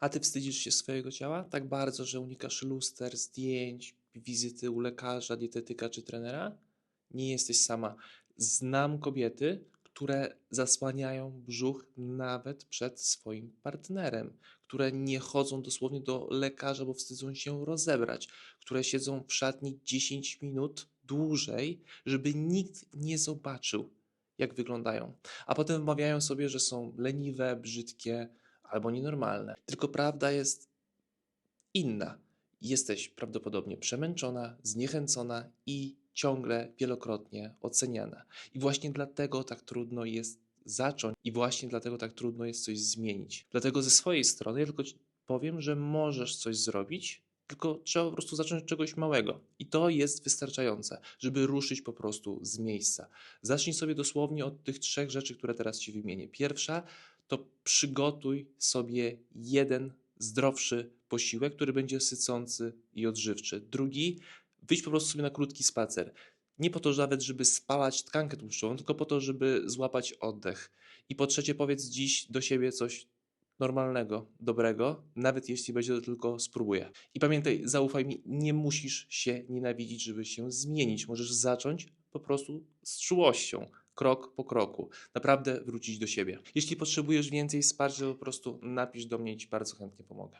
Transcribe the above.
A ty wstydzisz się swojego ciała tak bardzo, że unikasz luster, zdjęć, wizyty u lekarza, dietetyka czy trenera? Nie jesteś sama. Znam kobiety, które zasłaniają brzuch nawet przed swoim partnerem, które nie chodzą dosłownie do lekarza, bo wstydzą się rozebrać, które siedzą w szatni 10 minut dłużej, żeby nikt nie zobaczył, jak wyglądają. A potem wmawiają sobie, że są leniwe, brzydkie albo nienormalne. Tylko prawda jest inna. Jesteś prawdopodobnie przemęczona, zniechęcona i ciągle wielokrotnie oceniana. I właśnie dlatego tak trudno jest zacząć, i właśnie dlatego tak trudno jest coś zmienić. Dlatego ze swojej strony ja tylko powiem, że możesz coś zrobić, tylko trzeba po prostu zacząć od czegoś małego. I to jest wystarczające, żeby ruszyć po prostu z miejsca. Zacznij sobie dosłownie od tych trzech rzeczy, które teraz ci wymienię. Pierwsza to przygotuj sobie jeden zdrowszy posiłek, który będzie sycący i odżywczy. Drugi, wyjdź po prostu sobie na krótki spacer. Nie po to nawet, żeby spalać tkankę tłuszczową, tylko po to, żeby złapać oddech. I po trzecie, powiedz dziś do siebie coś normalnego, dobrego, nawet jeśli będzie to tylko spróbuję. I pamiętaj, zaufaj mi, nie musisz się nienawidzić, żeby się zmienić. Możesz zacząć po prostu z czułością, krok po kroku. Naprawdę wrócić do siebie. Jeśli potrzebujesz więcej wsparcia, po prostu napisz do mnie i ci bardzo chętnie pomogę.